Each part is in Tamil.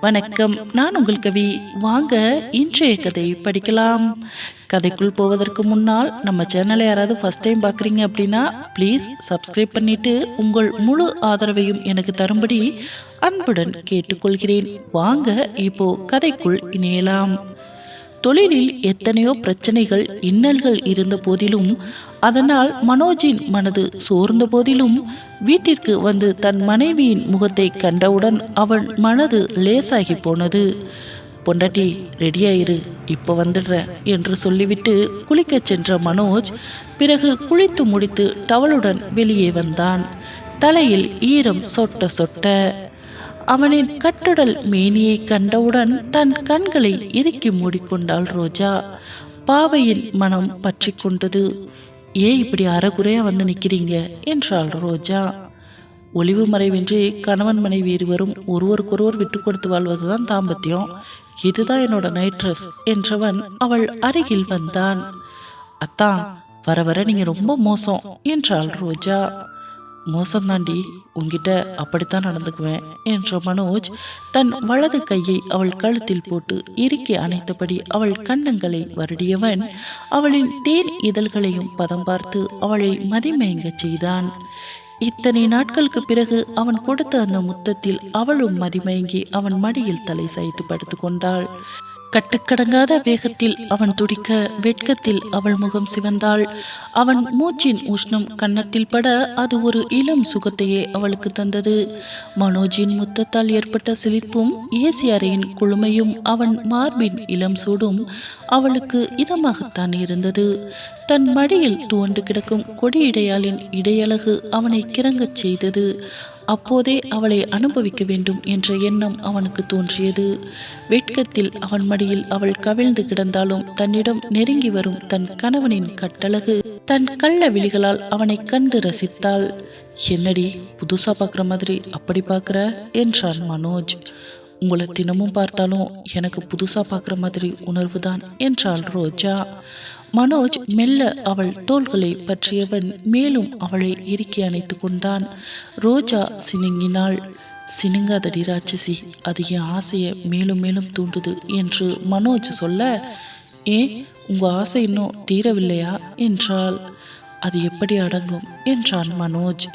வணக்கம். நான் உங்கள் கவி. வாங்க இன்றைய கதை படிக்கலாம். கதைக்குள் போவதற்கு முன்னால் நம்ம சேனலை யாராவது ஃபர்ஸ்ட் டைம் பார்க்குறீங்க அப்படின்னா ப்ளீஸ் சப்ஸ்கிரைப் பண்ணிட்டு உங்கள் முழு ஆதரவையும் எனக்கு தரும்படி அன்புடன் கேட்டுக்கொள்கிறேன். வாங்க இப்போ கதைக்குள் இணையலாம். தொழிலில் எத்தனையோ பிரச்சனைகள் இன்னல்கள் இருந்த போதிலும் அதனால் மனோஜின் மனது சோர்ந்த போதிலும் வீட்டிற்கு வந்து தன் மனைவியின் முகத்தை கண்டவுடன் அவன் மனது லேசாகி போனது. பொண்டாட்டி ரெடியாயிரு இப்போ வந்துடுறேன் என்று சொல்லிவிட்டு குளிக்கச் சென்ற மனோஜ் பிறகு குளித்து முடித்து டவலுடன் வெளியே வந்தான். தலையில் ஈரம் சொட்ட சொட்ட. அவனின் கட்டுடல் மேனியை கண்டவுடன் தன் கண்களை இறுக்கி மூடிக்கொண்டாள் ரோஜா. பாவையின் மனம் பற்றி கொண்டது. ஏன் இப்படி அறகுறையா வந்து நிற்கிறீங்க என்றாள் ரோஜா. ஒளிவு மறைவின்றி கணவன் மனைவி இருவரும் ஒருவருக்கொருவர் விட்டு கொடுத்து வாழ்வதுதான் தாம்பத்தியம். இதுதான் என்னோட நைட் ட்ரெஸ் என்றவன் அவள் அருகில் வந்தான். அத்தான் வர வர நீங்க ரொம்ப மோசம் என்றாள் ரோஜா. மோசம் தாண்டி உங்கிட்ட அப்படித்தான் நடந்துக்குவேன் என்ற மனோஜ் தன் வலது கையை அவள் கழுத்தில் போட்டு இறுக்கி அணைத்தபடி அவள் கன்னங்களை வருடியவன் அவளின் தேன் இதழ்களையும் பதம் பார்த்து அவளை மதிமயங்கச் செய்தான். இத்தனை நாட்களுக்கு பிறகு அவன் கொடுத்த அந்த முத்தத்தில் அவளும் மதிமயங்கி அவன் மடியில் தலை சாய்த்து படுத்து கொண்டாள் கட்டுக்கடங்காத வேகத்தில் அவன் துடிக்க வெட்கத்தில் அவள் முகம் சிவந்தாள். அவன் மூச்சின் உஷ்ணம் கன்னத்தில் பட அது ஒரு இளம் சுகத்தையே அவளுக்கு தந்தது. மனோஜின் முத்தத்தால் ஏற்பட்ட சிலிர்ப்பும் ஏசி அறையின் குளுமையும் அவன் மார்பின் இளம் சூடும் அவளுக்கு இதமாகத்தான் இருந்தது. தன் மடியில் துவண்டு கிடக்கும் கொடியிடையாளின் இடையழகு அவனை கிறங்கச் செய்தது. அப்போதே அவளை அனுபவிக்க வேண்டும் என்ற எண்ணம் அவனுக்கு தோன்றியது. வெட்கத்தில் அவன் மடியில் அவள் கவிழ்ந்து கிடந்தாலும் தன்னிடம் நெருங்கி வரும் தன் கணவனின் கட்டழகு தன் கள்ள விழிகளால் அவனை கண்டு ரசித்தாள். என்னடி புதுசா பார்க்குற மாதிரி அப்படி பார்க்குற என்றான் மனோஜ். உங்களை தினமும் பார்த்தாலும் எனக்கு புதுசா பார்க்குற மாதிரி உணர்வுதான் என்றாள் ரோஜா. மனோஜ் மெல்ல அவள் தோள்களை பற்றியவன் மேலும் அவளை இறுக்கி அணைத்து கொண்டான். ரோஜா சினுங்கினாள். சினுங்காதடி ராட்சசி அது என் ஆசையை மேலும் மேலும் தூண்டுது என்று மனோஜ் சொல்ல ஏன் உங்க ஆசை இன்னும் தீரவில்லையா? என்றாள். அது எப்படி அடங்கும்? என்றான் மனோஜ்.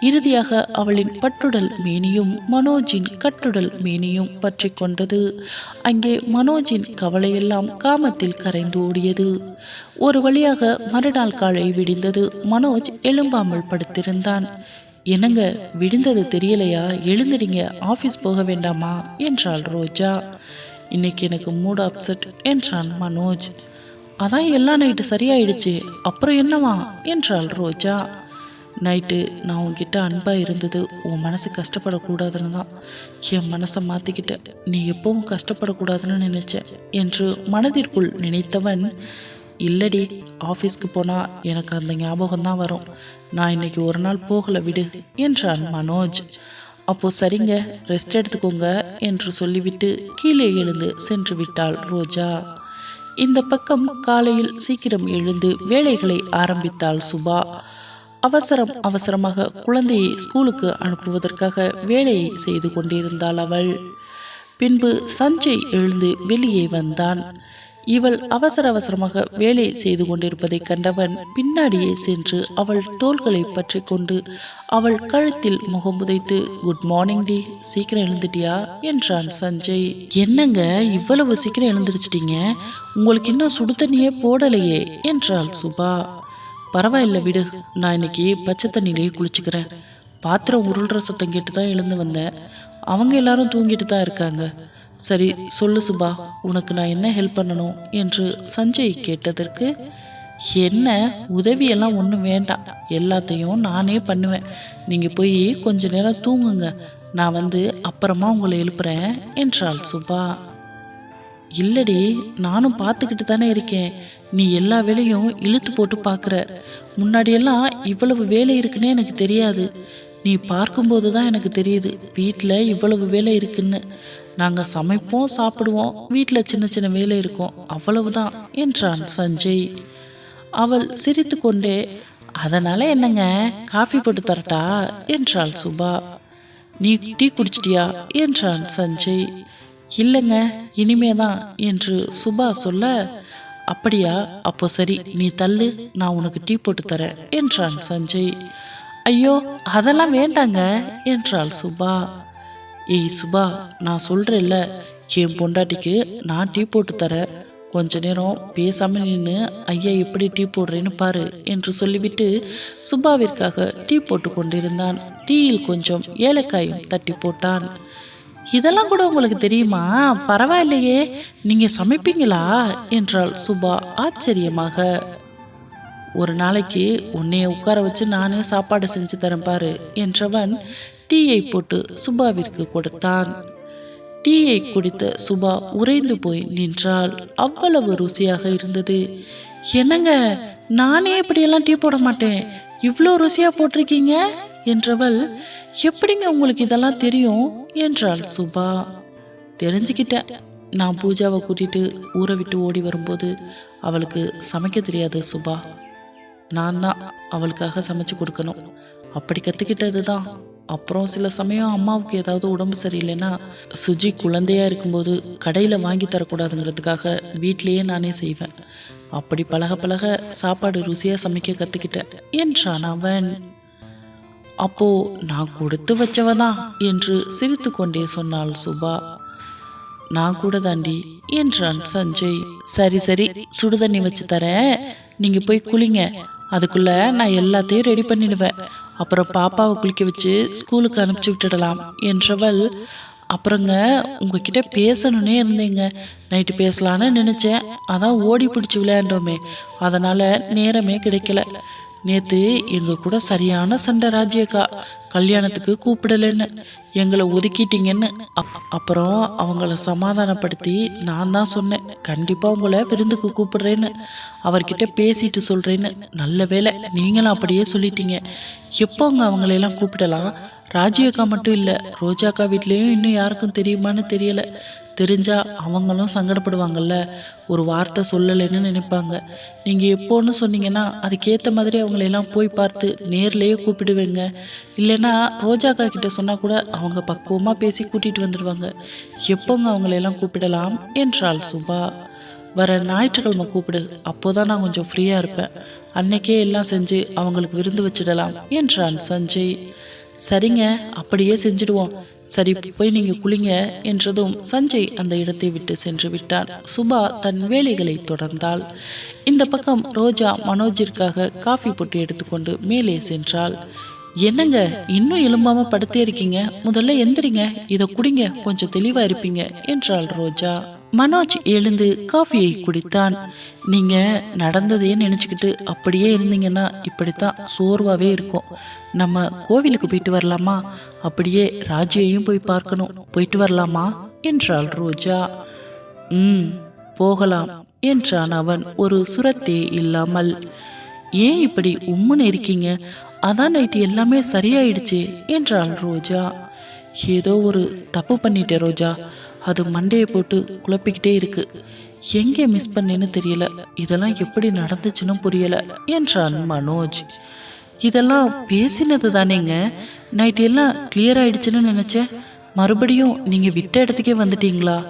இறுதியாக அவளின் பட்டுடல் மேனியும் மனோஜின் கட்டுடல் மேனியும் பற்றி கொண்டது. அங்கே மனோஜின் கவலையெல்லாம் காமத்தில் கரைந்து ஓடியது. ஒரு வழியாக மறுநாள் காலை விடிந்தது. மனோஜ் எழும்பாமல் படுத்திருந்தான். என்னங்க விடிந்தது தெரியலையா? எழுந்திரிங்க. ஆஃபீஸ் போக வேண்டாமா? என்றாள் ரோஜா. இன்னைக்கு எனக்கு மூட் அப்செட் என்றான் மனோஜ். அதான் எல்லா நைட்டு சரியாயிடுச்சு. அப்புறம் என்னவா என்றாள் ரோஜா. நைட்டு நான் உன்கிட்ட அன்பாக இருந்தது. உன் மனசு கஷ்டப்படக்கூடாதுன்னு தான். என் மனசை மாற்றிக்கிட்டேன் நீ எப்பவும் கஷ்டப்படக்கூடாதுன்னு நினைச்சேன் என்று மனதிற்குள் நினைத்தவன் இல்லடி ஆஃபீஸ்க்கு போனால் எனக்கு அந்த ஞாபகம் தான் வரும். நான் இன்னைக்கு ஒரு நாள் போகலை விடு என்றான் மனோஜ். அப்போ சரிங்க ரெஸ்ட் எடுத்துக்கோங்க என்று சொல்லிவிட்டு கீழே எழுந்து சென்று விட்டாள் ரோஜா. இந்த பக்கம் காலையில் சீக்கிரம் எழுந்து வேலைகளை ஆரம்பித்தாள் சுபா. அவசரம் அவசரமாக குழந்தையை ஸ்கூலுக்கு அனுப்புவதற்காக வேலையை செய்து கொண்டிருந்தாள் அவள். பின்பு சஞ்சய் எழுந்து வெளியே வந்தான். இவள் அவசர அவசரமாக வேலை செய்து கொண்டிருப்பதை கண்டவன் பின்னாடியே சென்று அவள் தோள்களை பற்றி கொண்டு அவள் கழுத்தில் முகம் புதைத்து குட் மார்னிங் டி சீக்கிரம் எழுந்துட்டியா? என்றான் சஞ்சய். என்னங்க இவ்வளவு சீக்கிரம் எழுந்துருச்சிட்டீங்க? உங்களுக்கு இன்னும் சுடு தண்ணியே போடலையே என்றாள் சுபா. பரவாயில்ல விடு நான் இன்னைக்கு பச்சை தண்ணியிலேயே குளிச்சுக்கிறேன். பாத்திரம் உருள்ற சத்தம் கேட்டு தான் எழுந்து வந்தேன். அவங்க எல்லாரும் தூங்கிட்டு தான் இருக்காங்க. சரி சொல்லு சுபா உனக்கு நான் என்ன ஹெல்ப் பண்ணணும்? என்று சஞ்சய் கேட்டதற்கு என்ன உதவியெல்லாம் ஒன்றும் வேண்டாம். எல்லாத்தையும் நானே பண்ணுவேன். நீங்கள் போய் கொஞ்ச நேரம் தூங்குங்க. நான் வந்து அப்புறமா உங்களை எழுப்புறேன் என்றாள் சுபா. இல்லடி நானும் பார்த்துக்கிட்டு தானே இருக்கேன். நீ எல்லா வேலையும் இழுத்து போட்டு பார்க்குற. முன்னாடியெல்லாம் இவ்வளவு வேலை இருக்குன்னே எனக்கு தெரியாது. நீ பார்க்கும்போது தான் எனக்கு தெரியுது. வீட்டில் இவ்வளவு வேலை இருக்குன்னு. நாங்கள் சமைப்போம் சாப்பிடுவோம். வீட்டில் சின்ன சின்ன வேலை இருக்கும். அவ்வளவுதான் என்றான் சஞ்சய். அவள் சிரித்துக்கொண்டே அதனால என்னங்க? காஃபி போட்டு தரட்டா? என்றாள் சுபா. நீ டீ குடிச்சிட்டியா? என்றான் சஞ்சய். இல்லைங்க இனிமே தான் என்று சுபா சொல்ல அப்படியா அப்போ சரி நீ தள்ளு நான் உனக்கு டீ போட்டு தரேன் என்றான் சஞ்சய். ஐயோ அதெல்லாம் வேண்டாங்க என்றாள் சுபா. ஏய் சுபா நான் சொல்கிறேன்ல என் பொண்டாட்டிக்கு நான் டீ போட்டு தரேன் கொஞ்ச நேரம் பேசாம நின்று ஐயா எப்படி டீ போடுறேன்னு பாரு என்று சொல்லிவிட்டு சுபாவிற்காக டீ போட்டு கொண்டிருந்தான். டீயில் கொஞ்சம் ஏலக்காயும் தட்டி போட்டான். இதெல்லாம் கூட உங்களுக்கு தெரியுமா? பரவாயில்லையே நீங்கள் சமைப்பீங்களா? என்றாள் சுபா ஆச்சரியமாக. ஒரு நாளைக்கு உன்னைய உட்கார வச்சு நானே சாப்பாடு செஞ்சு தரேன் பாரு என்றவன் டீயை போட்டு சுபாவிற்கு கொடுத்தான். டீயை குடித்த சுபா உறைந்து போய் நின்றாள். அவ்வளவு ருசியாக இருந்தது. என்னங்க நானே இப்படியெல்லாம் டீ போட மாட்டேன். இவ்வளோ ருசியா போட்டிருக்கீங்க? என்றவள் எப்படிங்க உங்களுக்கு இதெல்லாம் தெரியும்? என்றாள் சுபா. தெரிஞ்சுக்கிட்டேன். நான் பூஜாவை கூட்டிட்டு ஊரை விட்டு ஓடி வரும்போது அவளுக்கு சமைக்க தெரியாது சுபா. நான் தான் அவளுக்காக சமைச்சு கொடுக்கணும். அப்படி கற்றுக்கிட்டது தான் அப்புறம் சில சமயம் அம்மாவுக்கு ஏதாவது உடம்பு சரியில்லைன்னா சுஜி குழந்தையா இருக்கும்போது கடையில் வாங்கி தரக்கூடாதுங்கிறதுக்காக வீட்லேயே நானே செய்வேன். அப்படி பழக பழக சாப்பாடு ருசியாக சமைக்க கற்றுக்கிட்டேன் என்றான் அவன். அப்போ நான் கொடுத்து வச்சவ தான் என்று சிரித்து கொண்டே சொன்னாள் சுபா. நான் கூட தாண்டி என்றான் சஞ்சய். சரி சரி சுடுதண்ணி வச்சு தரேன். நீங்க போய் குளிங்க. அதுக்குள்ள நான் எல்லாத்தையும் ரெடி பண்ணிடுவேன். அப்புறம் பாப்பாவை குளிக்க வச்சு ஸ்கூலுக்கு அனுப்பிச்சி விட்டுடலாம் என்றவள் அப்புறங்க உங்ககிட்ட பேசணுன்னே இருந்தேங்க. நைட்டு பேசலான்னு நினச்சேன். அதான் ஓடி பிடிச்சி விளையாண்டோமே. அதனால் நேரமே கிடைக்கல. நேத்து எங்க கூட சரியான சண்டை ராஜ்யக்கா. கல்யாணத்துக்கு கூப்பிடலன்னு. எங்களை ஒதுக்கிட்டீங்கன்னு. அப்புறம் அவங்கள சமாதானப்படுத்தி நான் தான் சொன்னேன். கண்டிப்பா உங்களை விருந்துக்கு கூப்பிடுறேன்னு. அவர்கிட்ட பேசிட்டு சொல்றேன்னு. நல்ல வேலை நீங்களும் அப்படியே சொல்லிட்டீங்க. எப்போங்க அவங்களையெல்லாம் கூப்பிடலாம்? ராஜியக்கா மட்டும் இல்லை ரோஜாக்கா வீட்லேயும் இன்னும் யாருக்கும் தெரியுமான்னு தெரியலை. தெரிஞ்சா அவங்களும் சங்கடப்படுவாங்கல்ல? ஒரு வார்த்தை சொல்லலைன்னு நினைப்பாங்க. நீங்கள் எப்போன்னு சொன்னீங்கன்னா அதுக்கேற்ற மாதிரி அவங்களையெல்லாம் போய் பார்த்து நேர்லேயே கூப்பிடுவேங்க. இல்லைன்னா ரோஜாக்கா கிட்ட சொன்னால் கூட அவங்க பக்குவமாக பேசி கூட்டிகிட்டு வந்துடுவாங்க எப்போங்க அவங்களையெல்லாம் கூப்பிடலாம்? என்றாள் சுபா. வர ஞாயிற்றுக்கிழமை கூப்பிடு. அப்போ தான் நான் கொஞ்சம் ஃப்ரீயாக இருப்பேன். அன்னைக்கே எல்லாம் செஞ்சு அவங்களுக்கு விருந்து வச்சிடலாம் என்றான் சஞ்சய். சரிங்க அப்படியே செஞ்சிடுவோம். சரி போய் நீங்க குளிங்க என்றதும் சஞ்சய் அந்த இடத்தை விட்டு சென்று விட்டான். சுபா தன் வேலைகளை தொடர்ந்தாள். இந்த பக்கம் ரோஜா மனோஜிற்காக காஃபி போட்டு எடுத்துக்கொண்டு மேலே சென்றாள். என்னங்க இன்னும் எலும்பாம படுத்தே இருக்கீங்க? முதல்ல எந்திரிங்க இதை குடிங்க கொஞ்சம் தெளிவா இருப்பீங்க என்றாள் ரோஜா. மனோஜ் எழுந்து காஃபியை குடித்தான். நீங்க நடந்ததையே நினைச்சுக்கிட்டு அப்படியே இருந்தீங்கன்னா இப்படித்தான் சோர்வாவே இருக்கும். நம்ம கோவிலுக்கு போயிட்டு வரலாமா? அப்படியே ராஜியையும் போய் பார்க்கணும். போயிட்டு வரலாமா? என்றாள் ரோஜா. ம் போகலாம் என்றான் அவன். ஒரு சுரத்தே இல்லாமல். ஏன் இப்படி உம்முன்னு இருக்கீங்க? அதான் நைட்டு எல்லாமே சரியாயிடுச்சு என்றாள் ரோஜா. ஏதோ ஒரு தப்பு பண்ணிட்டேன் ரோஜா. அது மண்டையை போட்டு குழப்பிக்கிட்டே இருக்கு. எங்கே மிஸ் பண்ணேன்னு தெரியல. இதெல்லாம் எப்படி நடந்துச்சுன்னு புரியல என்றான் மனோஜ். இதெல்லாம் பேசினது தானேங்க. நைட் எல்லாம் கிளியர் ஆயிடுச்சுன்னு நினைச்சேன். மறுபடியும் நீங்க விட்ட இடத்துக்கே வந்துட்டீங்களா?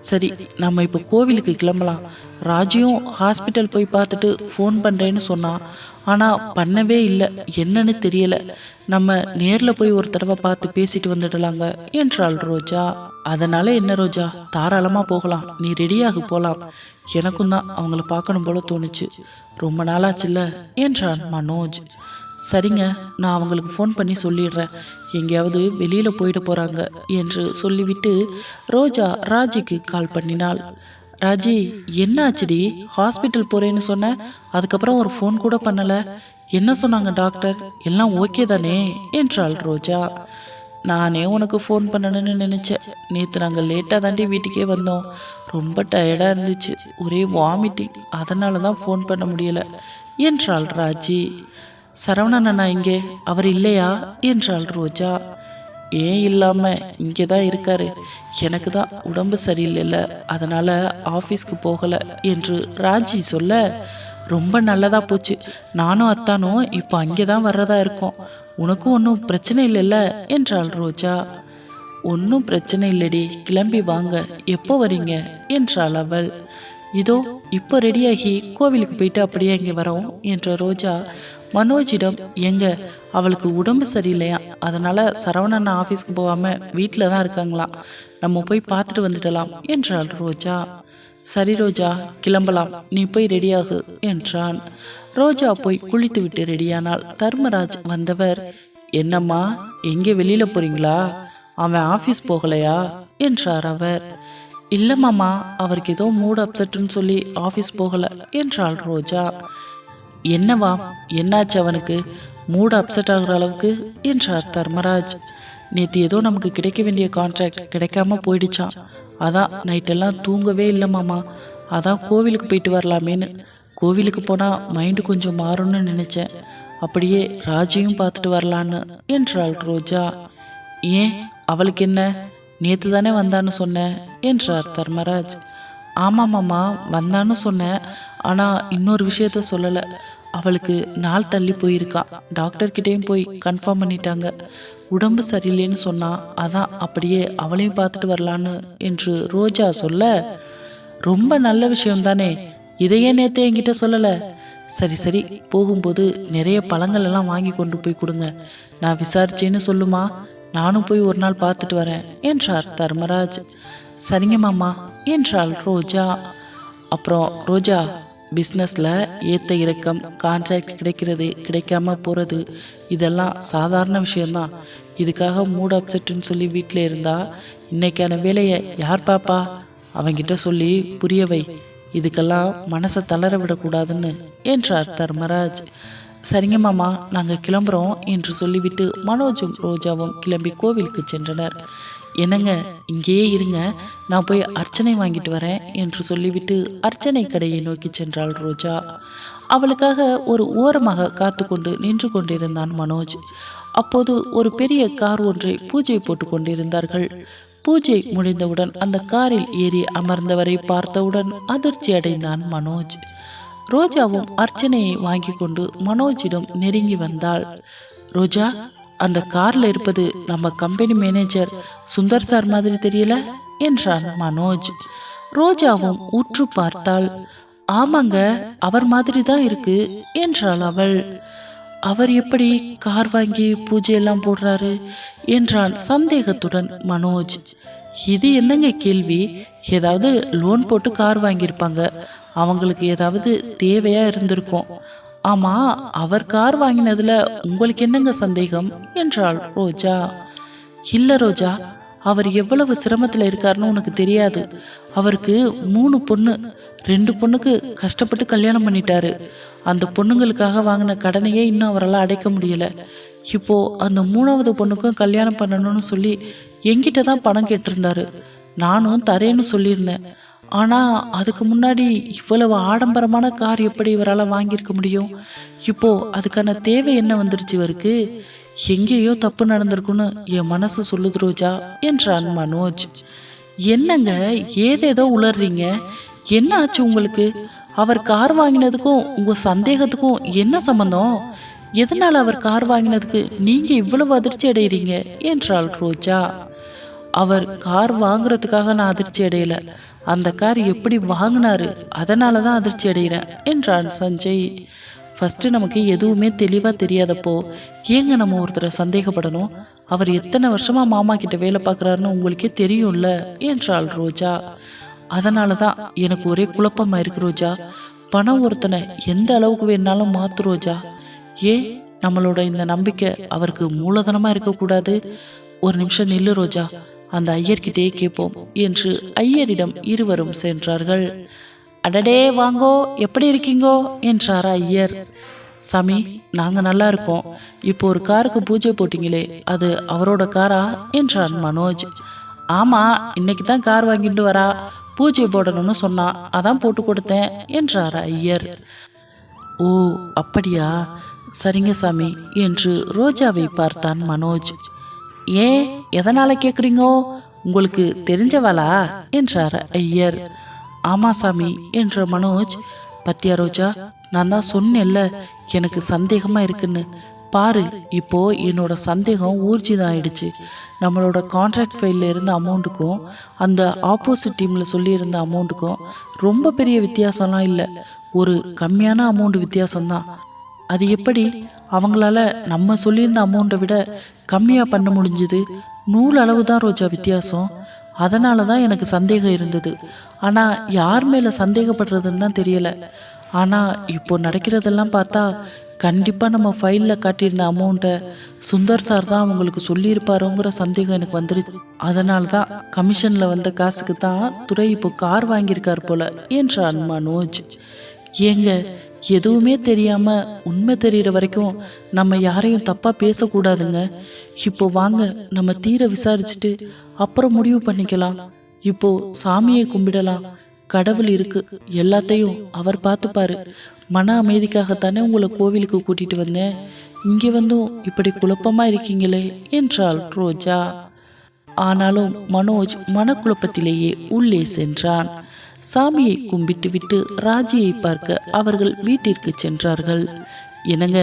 சரி நம்ம இப்போ கோவிலுக்கு கிளம்பலாம். ராஜியும் ஹாஸ்பிட்டல் போய் பார்த்துட்டு ஃபோன் பண்ணுறேன்னு சொன்னான் ஆனால் பண்ணவே இல்லை. என்னன்னு தெரியல. நம்ம நேரில் போய் ஒரு தடவை பார்த்து பேசிட்டு வந்துடலாங்க என்றாள் ரோஜா. அதனால என்ன ரோஜா? தாராளமாக போகலாம். நீ ரெடியாகு போகலாம் எனக்கும் தான் அவங்கள பார்க்கணும் போல தோணுச்சு. ரொம்ப நாளாச்சுல்ல? என்றான் மனோஜ். சரிங்க நான் அவங்களுக்கு ஃபோன் பண்ணி சொல்லிடுறேன். எங்கேயாவது வெளியில் போயிட போகிறாங்க என்று சொல்லிவிட்டு ரோஜா ராஜிக்கு கால் பண்ணினாள். ராஜி என்ன ஆச்சுடி ஹாஸ்பிட்டல் போகிறேன்னு சொன்ன? அதுக்கப்புறம் ஒரு ஃபோன் கூட பண்ணலை. என்ன சொன்னாங்க டாக்டர் எல்லாம் ஓகே தானே? என்றாள் ரோஜா. நானே உனக்கு ஃபோன் பண்ணணும்னு நினச்சேன். நேற்று நாங்கள் லேட்டாக தாண்டி வீட்டுக்கே வந்தோம். ரொம்ப டயர்டாக இருந்துச்சு. ஒரே வாமிட்டிங் அதனால தான் ஃபோன் பண்ண முடியலை. என்றாள் ராஜி. சரவணன் அண்ணா இங்கே. அவர் இல்லையா? என்றாள் ரோஜா. ஏன் இல்லாமல் இங்கே தான் இருக்காரு. எனக்கு தான் உடம்பு சரியில்லைல்ல. அதனால் ஆஃபீஸ்க்கு போகலை என்று ராஜி சொல்ல ரொம்ப நல்லதாக போச்சு. நானும் அத்தானும் இப்போ அங்கே தான் வர்றதா இருக்கோம். உனக்கும் ஒன்றும் பிரச்சனை இல்லைல்ல? என்றாள் ரோஜா. ஒன்றும் பிரச்சனை இல்லடி. கிளம்பி வாங்க. எப்போ வரீங்க? என்றாள் அவள். இதோ இப்போ ரெடியாகி கோவிலுக்கு போயிட்டு அப்படியே இங்கே வரோம் என்ற ரோஜா. மனோஜிடம் எங்க? அவளுக்கு உடம்பு சரியில்லையா? அதனால சரவணன் ஆஃபீஸ்க்கு போகாமல் வீட்டில் தான் இருக்காங்களாம் நம்ம போய் பார்த்துட்டு வந்துடலாம் என்றாள் ரோஜா. சரி ரோஜா கிளம்பலாம். நீ போய் ரெடியாகு என்றான். ரோஜா போய் குளித்து விட்டு ரெடியானாள் தர்மராஜ் வந்தவர். என்னம்மா எங்கே வெளியில போறீங்களா? அவன் ஆஃபீஸ் போகலையா? என்றார் அவர். இல்லை மாமா அவருக்கு ஏதோ மூட் அப்செட்டுன்னு சொல்லி ஆஃபீஸ் போகல என்றாள் ரோஜா. என்னவா என்னாச்சு அவனுக்கு? மூட் அப்செட் ஆகுற அளவுக்கு? என்றார் தர்மராஜ். நேற்று ஏதோ நமக்கு கிடைக்க வேண்டிய கான்ட்ராக்ட் கிடைக்காம போயிடுச்சான் அதான் நைட்டெல்லாம் தூங்கவே இல்லை மாமா. அதான் கோவிலுக்கு போயிட்டு வரலாமேன்னு. கோவிலுக்கு போனால் மைண்டு கொஞ்சம் மாறும்னு நினச்சேன். அப்படியே ராஜையும் பார்த்துட்டு வரலான்னு என்றாள் ரோஜா. ஏன்? அவளுக்கு என்ன? நேற்று தானே வந்தான்னு சொன்னேன் என்றார் தர்மராஜ். ஆமாம்மாம்மா வந்தான்னு சொன்னேன் ஆனால் இன்னொரு விஷயத்த சொல்லலை. அவளுக்கு நாள் தள்ளி போயிருக்கான் டாக்டர்கிட்டயும் போய் கன்ஃபார்ம் பண்ணிட்டாங்க. உடம்பு சரியில்லைன்னு சொன்னா அதான் அப்படியே அவளையும் பார்த்துட்டு வரலான்னு என்று ரோஜா சொல்ல ரொம்ப நல்ல விஷயம் தானே. இதையே நேற்று என்கிட்ட சொல்லலை. சரி சரி போகும்போது நிறைய பழங்கள் எல்லாம் வாங்கி கொண்டு போய் கொடுங்க. நான் விசாரிச்சேன்னு சொல்லுமா? நானும் போய் ஒரு நாள் பார்த்துட்டு வரேன் என்றார் தர்மராஜ். சரிங்க மாமா என்றாள் ரோஜா. அப்புறம் ரோஜா பிஸ்னஸில் ஏற்ற இறக்கம் கான்ட்ராக்ட் கிடைக்கிறது கிடைக்காம போகிறது இதெல்லாம் சாதாரண விஷயம்தான். இதுக்காக மூட் அப்செட்டுன்னு சொல்லி வீட்டில் இருந்தா இன்னைக்கான வேலையை யார் பாப்பா? அவங்கிட்ட சொல்லி புரியவை இதுக்கெல்லாம் மனசை தளர விடக்கூடாதுன்னு என்றார் தர்மராஜ். சரிங்க மாமா நாங்கள் கிளம்புறோம் என்று சொல்லிவிட்டு மனோஜும் ரோஜாவும் கிளம்பி கோவிலுக்கு சென்றனர். என்னங்க இங்கேயே இருங்க நான் போய் அர்ச்சனை வாங்கிட்டு வரேன் என்று சொல்லிவிட்டு அர்ச்சனை கடையை நோக்கி சென்றாள் ரோஜா. அவளுக்காக ஒரு ஓரமாக காத்து கொண்டு நின்று கொண்டிருந்தான் மனோஜ். அப்போது ஒரு பெரிய கார் ஒன்றை பூஜை போட்டு கொண்டிருந்தார்கள். பூஜை முடிந்தவுடன் அந்த காரில் ஏறி அமர்ந்தவரை பார்த்தவுடன் அதிர்ச்சி அடைந்தான் மனோஜ். ரோஜாவும் அர்ச்சனையை வாங்கி கொண்டு மனோஜிடம் நெருங்கி வந்தாள். ரோஜா அந்த கார்ல இருப்பது நம்ம கம்பெனி மேனேஜர் சுந்தர் சார் மாதிரி தெரியல? என்றான் மனோஜ். ரோஜாவும் உற்று பார்த்தாள். ஆமாங்க அவர் மாதிரி தான் இருக்கு என்றாள் அவள். அவர் எப்படி கார் வாங்கி பூஜையெல்லாம் போடுறாரு என்றான் சந்தேகத்துடன் மனோஜ். இது என்னங்க கேள்வி? ஏதாவது லோன் போட்டு கார் வாங்கியிருப்பாங்க. அவங்களுக்கு ஏதாவது தேவையா இருந்திருக்கும். ஆமா அவர் கார் வாங்கினதுல உங்களுக்கு என்னங்க சந்தேகம்? என்றாள் ரோஜா. இல்ல ரோஜா அவர் எவ்வளவு சிரமத்தில் இருக்காருன்னு உனக்கு தெரியாது. அவருக்கு மூணு பொண்ணு. ரெண்டு பொண்ணுக்கு கஷ்டப்பட்டு கல்யாணம் பண்ணிட்டாரு. அந்த பொண்ணுங்களுக்காக வாங்கின கடனையே இன்னும் அவரால் அடைக்க முடியல. இப்போ அந்த மூணாவது பொண்ணுக்கும் கல்யாணம் பண்ணணும்னு சொல்லி என்கிட்ட தான் பணம் கேட்டிருந்தாரு. நானும் தரேன்னு சொல்லியிருந்தேன். ஆனால் அதுக்கு முன்னாடி இவ்வளவு ஆடம்பரமான கார் எப்படி இவரால் வாங்கியிருக்க முடியும்? இப்போ அதுக்கான தேவை என்ன வந்துருச்சு இவருக்கு? எங்கேயோ தப்பு நடந்திருக்குன்னு என் மனசு சொல்லுது ரோஜா என்றான் மனோஜ். என்னங்க ஏதேதோ உளர்றீங்க என்ன ஆச்சு உங்களுக்கு? அவர் கார் வாங்கினதுக்கும் உங்க சந்தேகத்துக்கும் என்ன சம்பந்தம்? எதனால் அவர் கார் வாங்கினதுக்கு நீங்க இவ்வளவு அதிர்ச்சி அடைகிறீங்க என்றாள் ரோஜா. அவர் கார் வாங்குறதுக்காக நான் அதிர்ச்சி அடையல. அந்த கார் எப்படி வாங்கினாரு அதனால தான் அதிர்ச்சி அடைகிறேன் என்றான் சஞ்சய். ஃபஸ்ட்டு நமக்கு எதுவுமே தெளிவாக தெரியாதப்போ ஏங்க நம்ம ஒருத்தரை சந்தேகப்படணும்? அவர் எத்தனை வருஷமா மாமா கிட்ட வேலை பார்க்குறாருன்னு உங்களுக்கே தெரியும்ல என்றாள் ரோஜா. அதனால தான் எனக்கு ஒரே குழப்பமாக இருக்கு ரோஜா. பணம் ஒருத்தனை எந்த அளவுக்கு வேணாலும் மாத்து ரோஜா. ஏன்? நம்மளோட இந்த நம்பிக்கை அவருக்கு மூலதனமாக இருக்கக்கூடாது. ஒரு நிமிஷம் நில்லு ரோஜா. அந்த ஐயர்கிட்டே கேட்போம் என்று ஐயரிடம் இருவரும் சென்றார்கள். அடடே வாங்கோ எப்படி இருக்கீங்கோ? என்றார் ஐயர். சாமி நாங்கள் நல்லா இருக்கோம். இப்போ ஒரு காருக்கு பூஜை போட்டிங்களே அது அவரோட காரா? என்றான் மனோஜ். ஆமாம் இன்னைக்கு தான் கார் வாங்கிட்டு வரா. பூஜை போடணும்னு சொன்னான் அதான் போட்டு கொடுத்தேன் என்றார் ஐயர். ஓ அப்படியா? சரிங்க சாமி என்று ரோஜாவை பார்த்தான் மனோஜ். ஏன்? எதனால கேக்குறீங்கோ? உங்களுக்கு தெரிஞ்சவளா? என்றார் ஐயர். ஆமா சாமி என்ற மனோஜ். பத்தியா ரோஜா நான் தான் சொன்னேன்ல எனக்கு சந்தேகமா இருக்குன்னு. பாரு இப்போ என்னோட சந்தேகம் ஊர்ஜிதம் ஆயிடுச்சு. நம்மளோட கான்ட்ராக்ட் ஃபைலில் இருந்த அமௌண்ட்டுக்கும் அந்த ஆப்போசிட் டீமில் சொல்லியிருந்த அமௌண்ட்டுக்கும் ரொம்ப பெரிய வித்தியாசம்லாம் இல்லை. ஒரு கம்மியான அமௌண்ட் வித்தியாசம்தான். அது எப்படி? அவங்களால நம்ம சொல்லியிருந்த அமௌண்ட்டை விட கம்மியாக பண்ண முடிஞ்சுது. நூல் அளவு தான் ரோஜா வித்தியாசம். அதனால தான் எனக்கு சந்தேகம் இருந்தது. ஆனால் யார் மேலே சந்தேகப்படுறதுன்னு தான் தெரியலை. ஆனால் இப்போ நடக்கிறதெல்லாம் பார்த்தா கண்டிப்பாக நம்ம ஃபைலில் காட்டியிருந்த அமௌண்ட்டை சுந்தர் சார் தான் அவங்களுக்கு சொல்லியிருப்பாருங்கிற சந்தேகம் எனக்கு வந்துருச்சு. அதனால தான் கமிஷனில் வந்த காசுக்கு தான் துறை இப்போ கார் வாங்கியிருக்கார் போல என்றான் மனோஜ். ஏங்க எதுவுமே தெரியாமல் உண்மை தெரிகிற வரைக்கும் நம்ம யாரையும் தப்பாக பேசக்கூடாதுங்க. இப்போ வாங்க நம்ம தீர விசாரிச்சுட்டு அப்புறம் முடிவு பண்ணிக்கலாம். இப்போ சாமியை கும்பிடலாம். கடவுள் இருக்கு எல்லாத்தையும் அவர் பார்த்துப்பாரு. மன அமைதிக்காகத்தானே உங்களை கோவிலுக்கு கூட்டிட்டு வந்தேன். இங்கே வந்தும் இப்படி குழப்பமாக இருக்கீங்களே என்றாள் ரோஜா. ஆனாலும் மனோஜ் மனக்குழப்பத்திலேயே உள்ளே சென்றான். சாமியை கும்பிட்டுவிட்டு ராஜியை பார்க்க அவர்கள் வீட்டிற்கு சென்றார்கள். என்னங்க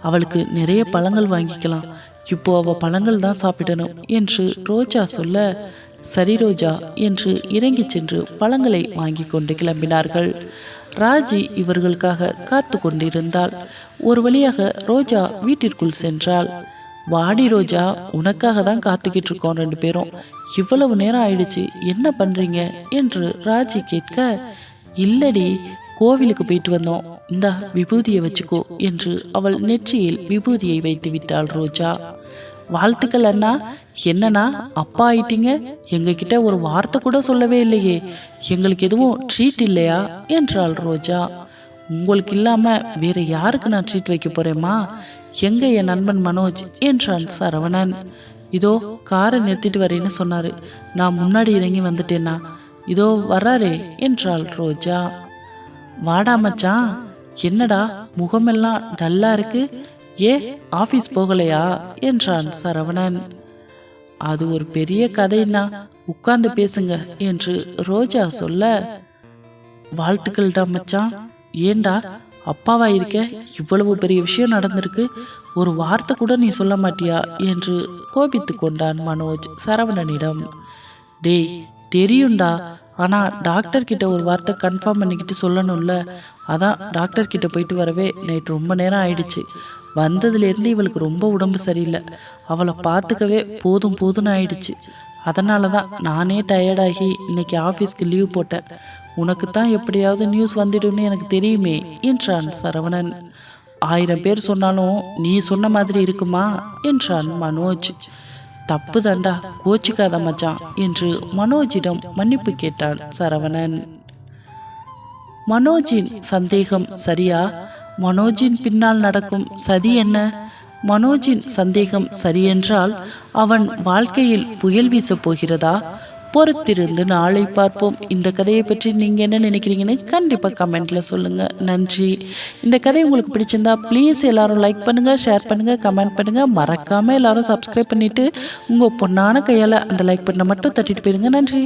அவளுக்கு நிறைய பழங்கள் வாங்கிக்கலாம். இப்போ அவள் பழங்கள் தான் சாப்பிடணும் என்று ரோஜா சொல்ல சரி ரோஜா என்று இறங்கி சென்று பழங்களை வாங்கி கொண்டு கிளம்பினார்கள். ராஜி இவர்களுக்காக காத்து கொண்டிருந்தாள் ஒரு வழியாக ரோஜா வீட்டிற்குள் சென்றாள். வாடி ரோஜா உனக்காக தான் காத்துக்கிட்டு இருக்கோம் ரெண்டு பேரும். இவ்வளவு நேரம் ஆயிடுச்சு என்ன பண்றீங்க? என்று ராஜி கேட்க இல்லடி கோவிலுக்கு போயிட்டு வந்தோம். இந்தா விபூதியை வச்சுக்கோ என்று அவள் நெற்றியில் விபூதியை வைத்து விட்டாள் ரோஜா. வாழ்த்துக்கள் அண்ணா. என்னண்ணா அப்பா ஆயிட்டீங்க? எங்ககிட்ட ஒரு வார்த்தை கூட சொல்லவே இல்லையே. எங்களுக்கு எதுவும் ட்ரீட் இல்லையா? என்றாள் ரோஜா. உங்களுக்கு இல்லாம வேற யாருக்கு நான் ட்ரீட் வைக்க போறேம்மா? எங்க என் நண்பன் மனோஜ்? என்றான் சரவணன். இதோ காரை நிறுத்திட்டு வரேன்னு சொன்னாரு. நான் முன்னாடி இறங்கி வந்துட்டேன்னா இதோ வர்றாரே என்றாள் ரோஜா. வாடா மச்சான். என்னடா முகமெல்லாம் டல்லா இருக்கு? ஏ ஆபீஸ் போகலையா? என்றான் சரவணன். அது ஒரு பெரிய கதைன்னா உட்கார்ந்து பேசுங்க என்று ரோஜா சொல்ல வாழ்த்துக்கள்டா மச்சான். ஏண்டா அப்பாவா இருக்க? இவ்வளவு பெரிய விஷயம் நடந்திருக்கு. ஒரு வார்த்தை கூட நீ சொல்ல மாட்டியா? என்று கோபித்து கொண்டான் மனோஜ் சரவணனிடம். டேய் தெரியும்டா. ஆனா டாக்டர் கிட்ட ஒரு வார்த்தை கன்ஃபார்ம் பண்ணிக்கிட்டு சொல்லணும்ல. அதான் டாக்டர் கிட்ட போயிட்டு வரவே நைட் ரொம்ப நேரம் ஆயிடுச்சு. வந்ததுலேருந்து இவளுக்கு ரொம்ப உடம்பு சரியில்லை. அவளை பார்த்துக்கவே போதும் போதும்னு ஆயிடுச்சு. அதனால தான் நானே டயர்டாகி இன்னைக்கு ஆஃபீஸ்க்கு லீவ் போட்டேன். உனக்கு தான் எப்படியாவது நியூஸ் வந்துடும்னு எனக்கு தெரியுமே என்றான் சரவணன். ஆயிரம் பேர் சொன்னாலும் நீ சொன்ன மாதிரி இருக்குமா என்றான் மனோஜ். தப்பு தண்டா கோச்சிக்காத மச்சான் என்று மனோஜிடம் மன்னிப்பு கேட்டான் சரவணன். மனோஜின் சந்தேகம் சரியா? மனோஜின் பின்னால் நடக்கும் சதி என்ன? மனோஜின் சந்தேகம் சரியென்றால் அவன் வாழ்க்கையில் புயல் வீசப் போகிறதா? பொறுத்திருந்து நாளை பார்ப்போம். இந்த கதையை பற்றி நீங்கள் என்ன நினைக்கிறீங்கன்னு கண்டிப்பாக கமெண்ட்டில் சொல்லுங்கள் நன்றி. இந்த கதை உங்களுக்கு பிடிச்சிருந்தா ப்ளீஸ் எல்லாரும் லைக் பண்ணுங்கள் ஷேர் பண்ணுங்கள் கமெண்ட் பண்ணுங்கள் மறக்காமல் எல்லாரும் சப்ஸ்கிரைப் பண்ணிவிட்டு உங்கள் பொண்ணான கையால் அந்த லைக் பண்ண மட்டும் தட்டிட்டு போயிடுங்க நன்றி.